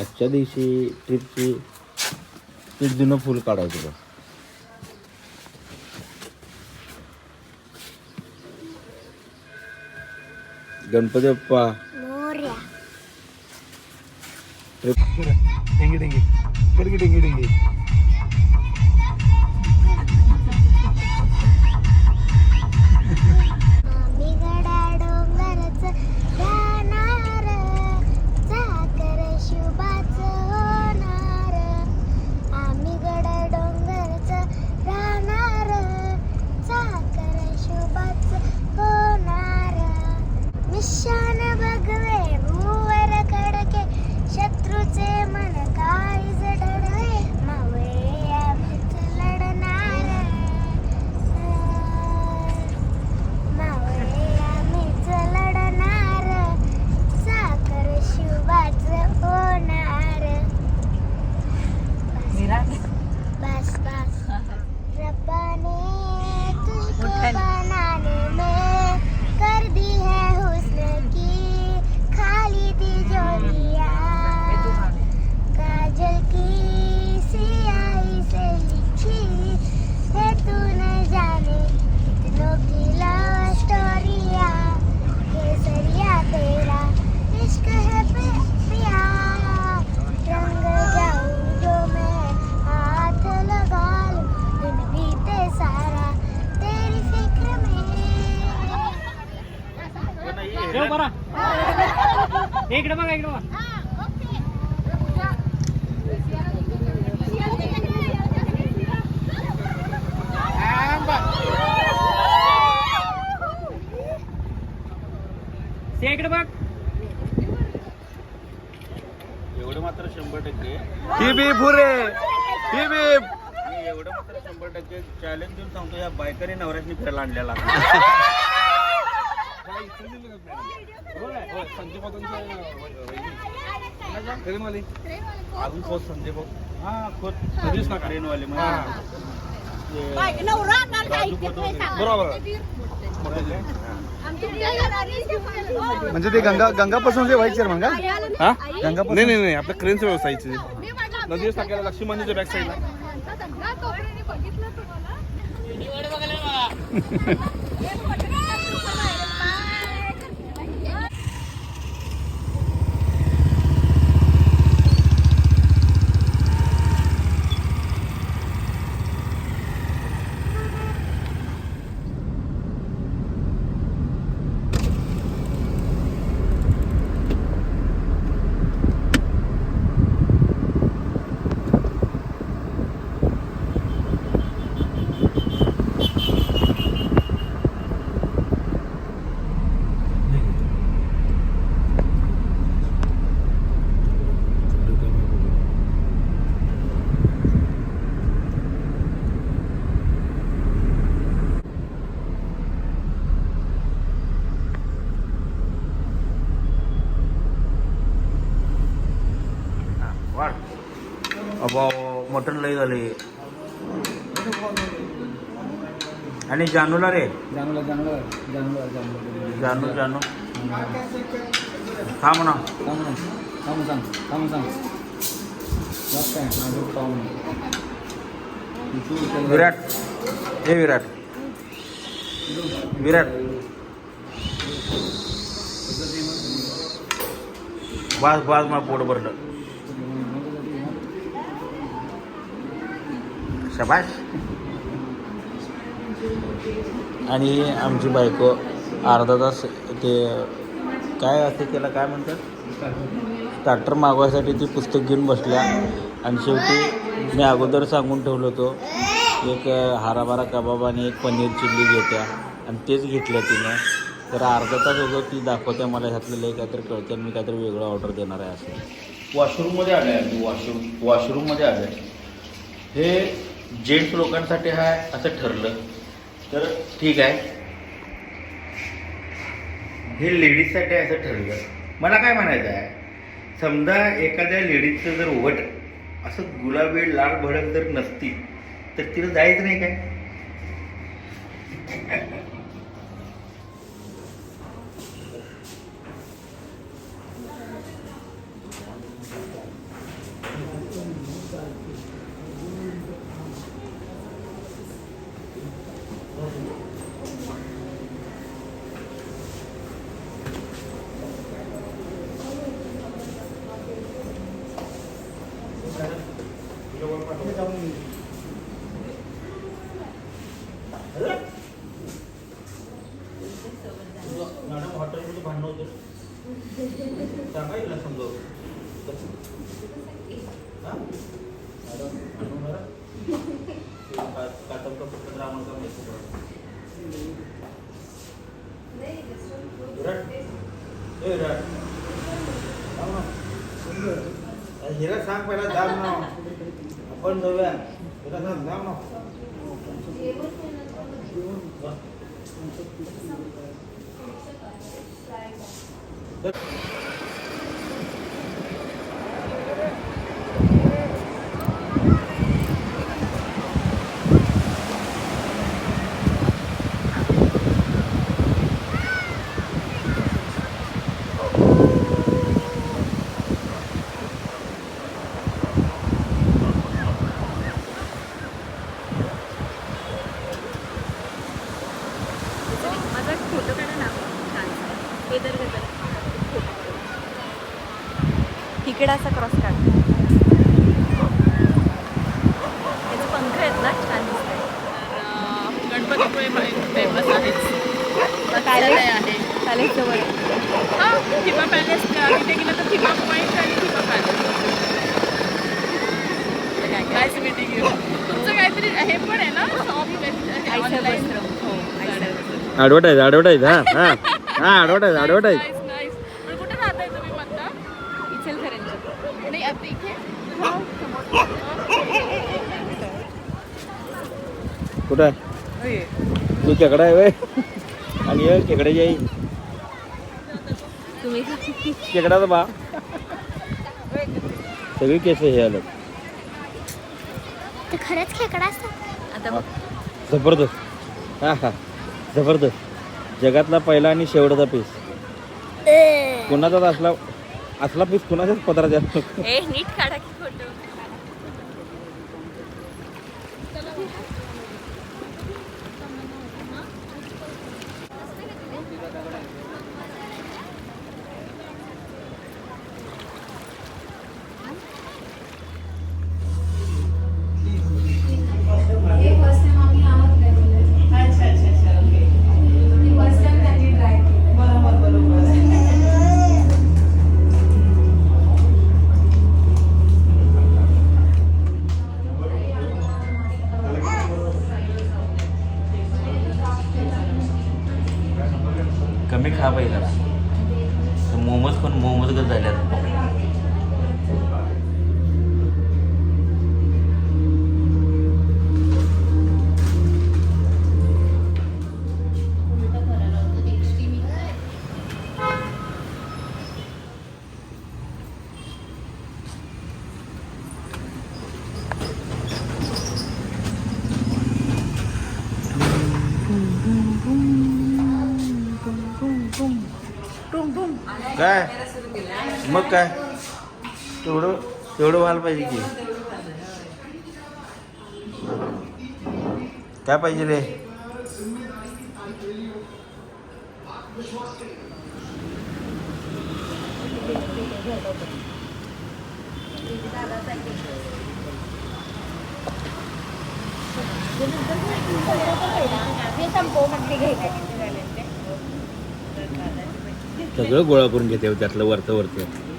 आजच्या दिवशी ट्रिपची ते जुनं फुल काढायचं बघ. गणपती बाप्पा. मोर्या. डेंगी डेंगी डेंगी डेंगी देव बरा. इकडे बघा इकडे बघा. ते इकडे बघ. एवढं मात्र शंभर टक्के. ही बी फुरे ही बी. एवढं मात्र शंभर टक्के चॅलेंज देऊन सांगतो या बायकरी नवऱ्याने फिरायला आणलेला. अजून पोच संजय भाऊ हा खोत. बरोबर. म्हणजे म्हणजे ते गंगा गंगापासून जे व्हायचे मग का? हा? गंगापासून? नाही नाही नाही आपल्या क्रेनचं व्यवसायाचे. नदीवर टाकायला लक्ष्मीमानीच्या बॅक साईडला अबा मटण लय झाले. आणि जानूला रे? जानूला जानूला जानूला जानूला. जानू जानू. हा म्हणा थांब ना. सांग थांब सांग विराट. हे विराट. विराट. बास बास मला पोट भरलं. शबाश आणि आमची बायको अर्धा तास ते काय असते त्याला काय म्हणतात? स्टार्टर मागवायसाठी ती पुस्तक घेऊन बसल्या. आणि शेवटी मी अगोदर सांगून ठेवलं होतो एक हाराबारा कबाब आणि एक पनीर चिल्ली घेत्या. आणि तेच घेतलं तिनं. तर अर्धा तास होतो ती दाखवत्या मला ह्यातलं लय काहीतरी कळतं आणि मी काहीतरी वेगळं ऑर्डर देणार आहे असं. वॉशरूममध्ये आलं आहे वॉशरूम वॉशरूममध्ये आलं आहे हे जेंट्स लोकांसाठी हा असं ठरलं. तर ठीक आहे. हे लेडीजसाठी असं ठरलं. मला काय म्हणायचं आहे? समजा एखाद्या लेडीजचं जर वट असं गुलाबी लाल भडक जर नसती तर तिला जायचं नाही काय? सांगा हिला समजावं हा? मॅडम, भांडण करा. का- काटप का फक्त ड्रामा का माहिती पडत. विराट ए विराट थांब ना. अरे हिरा सांग पहिला जाम ना आपण जाऊया हिरा सांग जाम ना Let's... इकडे असा क्रॉस काढ. त्याचे पंख आहेत ना छान दिसतंय. गणपतीपुळे फेमस आहे. पॅलेस जवळ हा पॅलेस तिथे गेलं तर थिबा पॉईंट आणि थिबा पॅलेस नाईस मीटिंग यू तुमचं काहीतरी हे पण आहे ना शॉप आयसर वस्त्र हो आयसर ॲडव्हर्टाईज ॲडव्हर्टाईज हा हा. हा ॲडव्हर्टाईज ॲडव्हर्टाईज नाईस नाईस पण कुठे राहताय तुम्ही म्हणता इचलकरंजी नाही आता इथे कुठं आहे? तू खेकडा आहे वय आणि ये खेकड्याची आई. तुम्ही खेकडाचा बा. सगळी केस हे आलं ते खरंच खेकडा असतात? आता बघ जबरदस्त. हा हा. जबरदस्त. जगातला पहिला आणि शेवटचा पीस कुणाचाच असला असला पीस कुणाचाच पदरात नीट काढा की फोटो खा पाहिजे मोमोज पण मोमोज गत झाल्यात. काय? मग काय? तेवढं तेवढं व्हायला पाहिजे की. काय पाहिजे रे? सगळं गोळा करून घेते त्यातलं वरतं वरतं